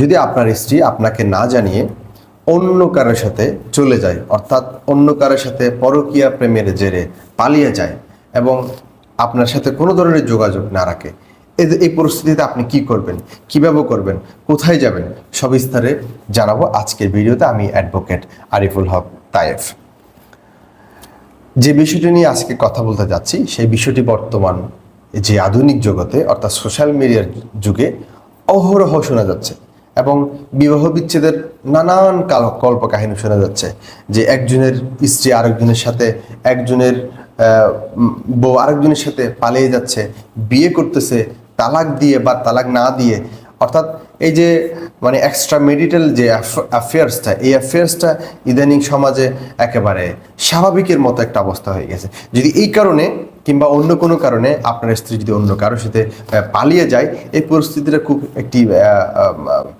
যদি আপনার স্ত্রী আপনাকে না জানিয়ে অন্য কারোর সাথে চলে যায়, অর্থাৎ অন্য কারোর সাথে পরকীয়া প্রেমের জেরে পালিয়ে যায় এবং আপনার সাথে কোনো ধরনের যোগাযোগ না রাখে এই পরিস্থিতিতে আপনি কি করবেন? কীভাবে করবেন? কোথায় যাবেন? সবিস্তারে জানাব আজকের ভিডিওতে আমি অ্যাডভোকেট আরিফুল হক তায়েফ। যে বিষয়টি নিয়ে আজকে কথা বলতে যাচ্ছি, সেই বিষয়টি বর্তমান যে আধুনিক জগতে, অর্থাৎ সোশ্যাল মিডিয়ার যুগে অহরহ শোনা যাচ্ছে। এবং বিবাহ বিচ্ছেদের নানান কাল কল্প কাহিনী শোনা যাচ্ছে যে একজনের স্ত্রী আরেকজনের সাথে, একজনের বউ আরেকজনের সাথে পালিয়ে যাচ্ছে, বিয়ে করতেছে, তালাক দিয়ে বা তালাক না দিয়ে। অর্থাৎ এই যে মানে এক্সট্রা মেডিটাল যে অ্যাফেয়ার্সটা এই অ্যাফেয়ার্সটা ইদানিং সমাজে একেবারে স্বাভাবিকের মতো একটা অবস্থা হয়ে গেছে। যদি এই কারণে কিংবা অন্য কোনো কারণে আপনার স্ত্রী যদি অন্য কারোর সাথে পালিয়ে যায়, এই পরিস্থিতিটা খুব একটি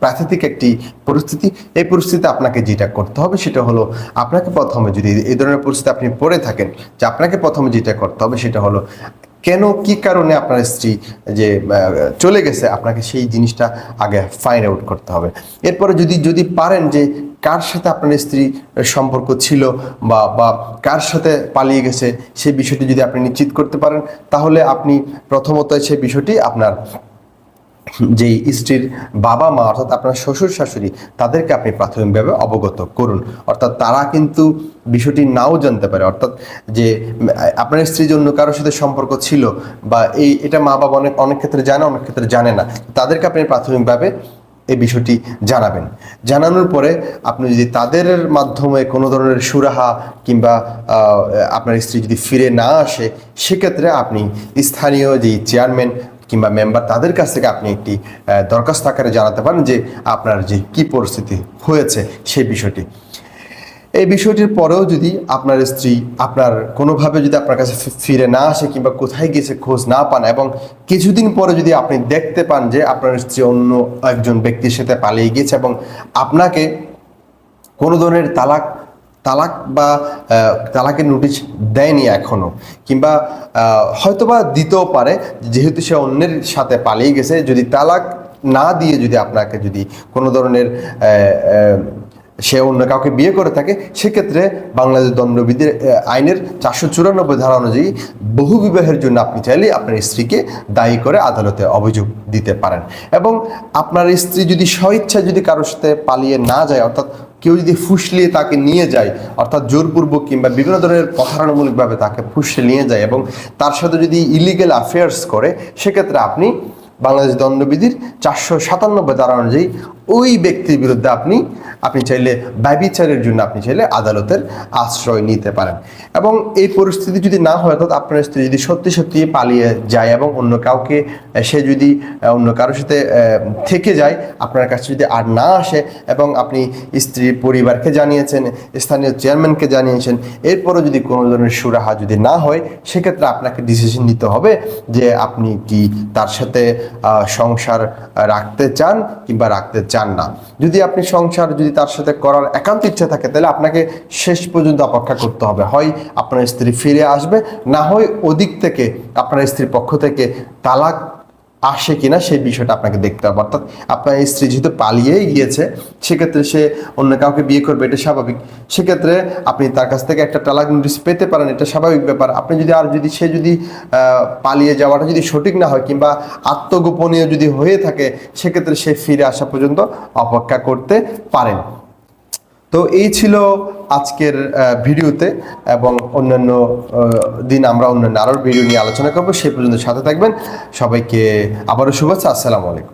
প্রাকৃতিক একটি পরিস্থিতি। এই পরিস্থিতিতে আপনাকে যেটা করতে হবে সেটা হলো, আপনাকে প্রথমে যদি এই ধরনের পরিস্থিতি আপনি পড়ে থাকেন, যে আপনাকে প্রথমে যেটা করতে হবে সেটা হলো কেন, কি কারণে আপনার স্ত্রী যে চলে গেছে, আপনাকে সেই জিনিসটা আগে ফাইন্ড আউট করতে হবে। এরপরে যদি যদি পারেন যে, কার সাথে আপনার স্ত্রী সম্পর্ক ছিল বা বা কার সাথে পালিয়ে গেছে সেই বিষয়টি যদি আপনি নিশ্চিত করতে পারেন, তাহলে আপনি প্রথমত সেই বিষয়টি আপনার যেই স্ত্রীর বাবা মা, অর্থাৎ আপনার শ্বশুর শাশুড়ি, তাদেরকে আপনি প্রাথমিকভাবে অবগত করুন। অর্থাৎ তারা কিন্তু বিষয়টি নাও জানতে পারে। অর্থাৎ যে, আপনার স্ত্রী যে অন্য কারোর সাথে সম্পর্ক ছিল বা এই, এটা মা বাবা অনেক অনেক ক্ষেত্রে জানে, অনেক ক্ষেত্রে জানে না। তাদেরকে আপনি প্রাথমিকভাবে এই বিষয়টি জানাবেন। জানানোর পরে আপনি যদি তাদের মাধ্যমে কোনো ধরনের সুরাহা কিংবা আপনার স্ত্রী যদি ফিরে না আসে, সেক্ষেত্রে আপনি স্থানীয় যে চেয়ারম্যান কিংবা মেম্বার তাদের কাছ থেকে আপনি একটি দরখাস্ত আকারে জানাতে পারেন যে আপনার যে কি পরিস্থিতি হয়েছে সেই বিষয়টি। এই বিষয়টির পরেও যদি আপনার স্ত্রী আপনার কোনোভাবে যদি আপনার কাছে ফিরে না আসে কিংবা কোথায় গিয়েছে খোঁজ না পান এবং কিছুদিন পরে যদি আপনি দেখতে পান যে আপনার স্ত্রী অন্য একজন ব্যক্তির সাথে পালিয়ে গিয়েছে এবং আপনাকে কোনো ধরনের তালাক তালাক বা তালাকের নোটিশ দেয়নি এখনও কিংবা হয়তোবা দিতেও পারে, যেহেতু সে অন্যের সাথে পালিয়ে গেছে, যদি তালাক না দিয়ে যদি আপনাকে যদি কোনো ধরনের সে অন্য কাউকে বিয়ে করে থাকে, সেক্ষেত্রে বাংলাদেশ দণ্ডবিধির আইনের চারশো চুরানব্বই ধারা অনুযায়ী বহু বিবাহের জন্য আপনি চাইলে আপনার স্ত্রীকে দায়ী করে আদালতে অভিযোগ দিতে পারেন। এবং আপনার স্ত্রী যদি স্বইচ্ছা যদি কারোর সাথে পালিয়ে না যায়, অর্থাৎ কেউ যদি ফুসলিয়ে তাকে নিয়ে যায়, অর্থাৎ জোরপূর্বক কিংবা বিভিন্ন ধরনের প্রতারণামূলকভাবে তাকে ফুসলে নিয়ে যায় এবং তার সাথে যদি ইলিগেল অ্যাফেয়ার্স করে, সেক্ষেত্রে আপনি বাংলাদেশ দণ্ডবিধির চারশো সাতানব্বই ধারা অনুযায়ী ওই ব্যক্তির বিরুদ্ধে আপনি আপনি চাইলে ব্যবিচারের জন্য আপনি চাইলে আদালতের আশ্রয় নিতে পারেন। এবং এই পরিস্থিতি যদি না হয়, অর্থাৎ আপনার স্ত্রী যদি সত্যি সত্যি পালিয়ে যায় এবং অন্য কাউকে সে যদি অন্য কারোর সাথে থেকে যায়, আপনার কাছে যদি আর না আসে এবং আপনি স্ত্রীর পরিবারকে জানিয়েছেন, স্থানীয় চেয়ারম্যানকে জানিয়েছেন, এরপরও যদি কোনো ধরনের সুরাহা যদি না হয়, সেক্ষেত্রে আপনাকে ডিসিশন নিতে হবে যে আপনি কি তার সাথে সংসার রাখতে চান কিংবা রাখতে চান না। যদি আপনি সংসার, যদি তার সাথে করার একান্ত ইচ্ছা থাকে, তাহলে আপনাকে শেষ পর্যন্ত অপেক্ষা করতে হবে। হয় আপনার স্ত্রী ফিরে আসবে, না হয় ওদিক থেকে আপনার স্ত্রীর পক্ষ থেকে তালাক আসে কিনা সেই বিষয়টা আপনাকে দেখতে হবে। অর্থাৎ আপনার স্ত্রী যেহেতু পালিয়েই গিয়েছে, সেক্ষেত্রে সে অন্য কাউকে বিয়ে করবে, এটা স্বাভাবিক। সেক্ষেত্রে আপনি তার কাছ থেকে একটা তালাক নোটিশ পেতে পারেন, এটা স্বাভাবিক ব্যাপার। আপনি যদি আর যদি সে যদি পালিয়ে যাওয়াটা যদি সঠিক না হয় কিংবা আত্মগোপনীয় যদি হয়ে থাকে, সেক্ষেত্রে সে ফিরে আসা পর্যন্ত অপেক্ষা করতে পারেন। তো এই ছিল আজকের ভিডিওতে এবং অন্যান্য দিন আমরা অন্যান্য আরও ভিডিও নিয়ে আলোচনা করব। সে পর্যন্ত সাথে থাকবেন। সবাইকে আবারও শুভেচ্ছা। আসসালামু আলাইকুম।